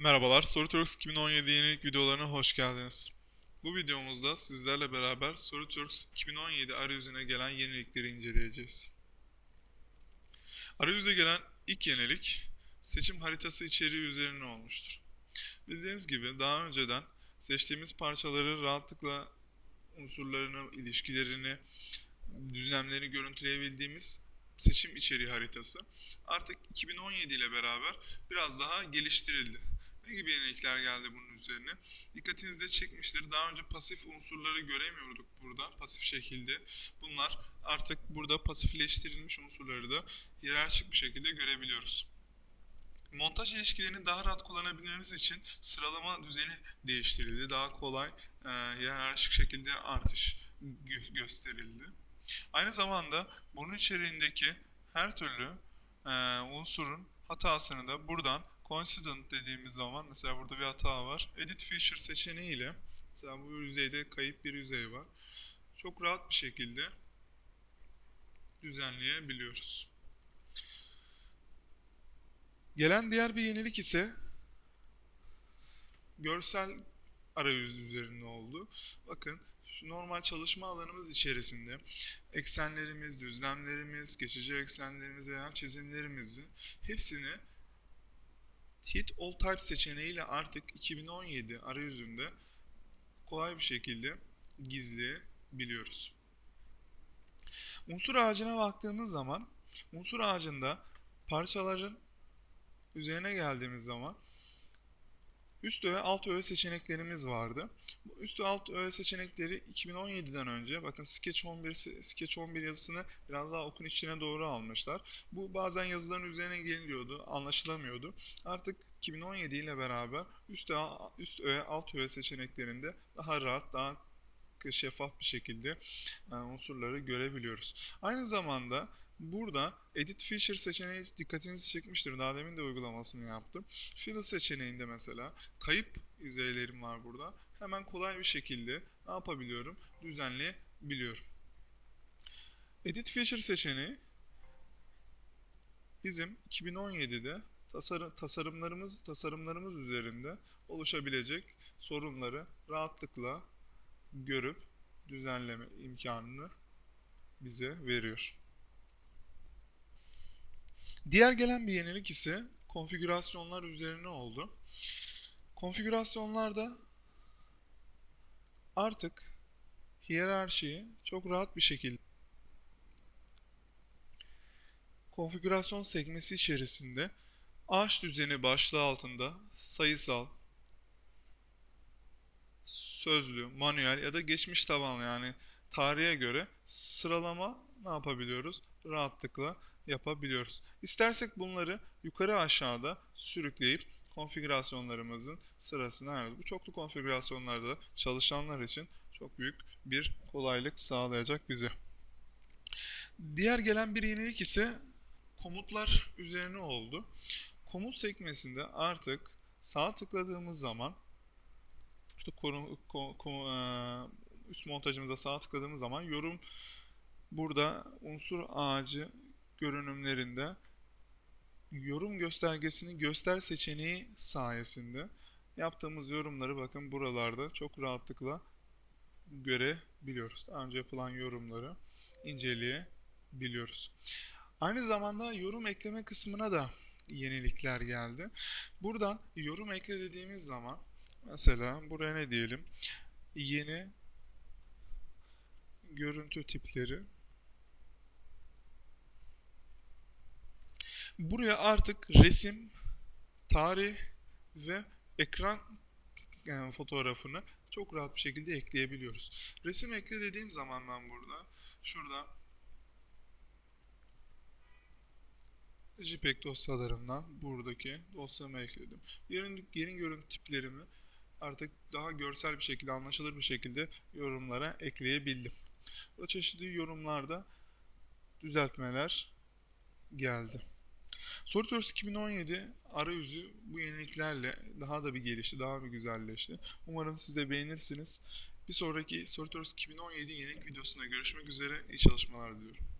Merhabalar, SoruTurks 2017 yenilik videolarına hoş geldiniz. Bu videomuzda sizlerle beraber SoruTurks 2017 arayüzüne gelen yenilikleri inceleyeceğiz. Arayüze gelen ilk yenilik seçim haritası içeriği üzerine olmuştur. Bildiğiniz gibi daha önceden seçtiğimiz parçaları rahatlıkla unsurlarını, ilişkilerini, düzlemlerini görüntüleyebildiğimiz seçim içeriği haritası artık 2017 ile beraber biraz daha geliştirildi. Ne gibi yenilikler geldi bunun üzerine? Dikkatinizi de çekmiştir. Daha önce pasif unsurları göremiyorduk burada pasif şekilde. Bunlar artık burada pasifleştirilmiş unsurları da hiyerarşik bir şekilde görebiliyoruz. Montaj ilişkilerini daha rahat kullanabilmemiz için sıralama düzeni değiştirildi. Daha kolay e, hiyerarşik şekilde artış gö- gösterildi. Aynı zamanda bunun içeriğindeki her türlü e, unsurun hatasını da buradan coincident dediğimiz zaman mesela burada bir hata var. Edit feature seçeneğiyle mesela bu yüzeyde kayıp bir yüzey var. Çok rahat bir şekilde düzenleyebiliyoruz. Gelen diğer bir yenilik ise görsel arayüz üzerinde oldu. Bakın şu normal çalışma alanımız içerisinde eksenlerimiz, düzlemlerimiz, geçici eksenlerimiz veya çizimlerimizi hepsini Hit All Type seçeneğiyle artık 2017 arayüzünde kolay bir şekilde gizleyebiliyoruz. Unsur ağacına baktığımız zaman unsur ağacında parçaların üzerine geldiğimiz zaman üst öğe alt öğe seçeneklerimiz vardı. Bu üst alt öğe seçenekleri 2017'den önce bakın Sketch 11 Sketch 11 yazısını biraz daha okun içine doğru almışlar. Bu bazen yazıların üzerine geliniyordu, anlaşılamıyordu. Artık 2017 ile beraber üst öğe, üst öğe alt öğe seçeneklerinde daha rahat, daha şeffaf bir şekilde e, unsurları görebiliyoruz. Aynı zamanda burada Edit Feature seçeneği dikkatinizi çekmiştir. Daha demin de uygulamasını yaptım. Fill seçeneğinde mesela kayıp yüzeylerim var burada. Hemen kolay bir şekilde ne yapabiliyorum? Düzenleyebiliyorum. Edit Feature seçeneği bizim 2017'de tasarım, tasarımlarımız tasarımlarımız üzerinde oluşabilecek sorunları rahatlıkla görüp düzenleme imkanını bize veriyor. Diğer gelen bir yenilik ise konfigürasyonlar üzerine oldu. Konfigürasyonlarda artık hiyerarşiyi çok rahat bir şekilde konfigürasyon sekmesi içerisinde ağaç düzeni başlığı altında sayısal, sözlü, manuel ya da geçmiş tabanlı yani tarihe göre sıralama ne yapabiliyoruz? Rahatlıkla yapabiliyoruz. İstersek bunları yukarı aşağıda sürükleyip konfigürasyonlarımızın sırasına ayırıyoruz. Bu çoklu konfigürasyonlarda çalışanlar için çok büyük bir kolaylık sağlayacak bize. Diğer gelen bir yenilik ise komutlar üzerine oldu. Komut sekmesinde artık sağ tıkladığımız zaman işte konu, ko, ko, üst montajımıza sağ tıkladığımız zaman yorum burada unsur ağacı görünümlerinde yorum göstergesini göster seçeneği sayesinde yaptığımız yorumları bakın buralarda çok rahatlıkla görebiliyoruz. Daha önce yapılan yorumları inceleyebiliyoruz. Aynı zamanda yorum ekleme kısmına da yenilikler geldi. Buradan yorum ekle dediğimiz zaman mesela buraya ne diyelim? Yeni görüntü tipleri Buraya artık resim, tarih ve ekran yani fotoğrafını çok rahat bir şekilde ekleyebiliyoruz. Resim ekle dediğim zaman ben burada şurada JPEG dosyalarımdan buradaki dosyamı ekledim. Yeni, yeni görüntü tiplerimi artık daha görsel bir şekilde, anlaşılır bir şekilde yorumlara ekleyebildim. O çeşitli yorumlarda düzeltmeler geldi. SolidWorks 2017 arayüzü bu yeniliklerle daha da bir gelişti, daha bir güzelleşti. Umarım siz de beğenirsiniz. Bir sonraki SolidWorks 2017 yenilik videosunda görüşmek üzere. İyi çalışmalar diliyorum.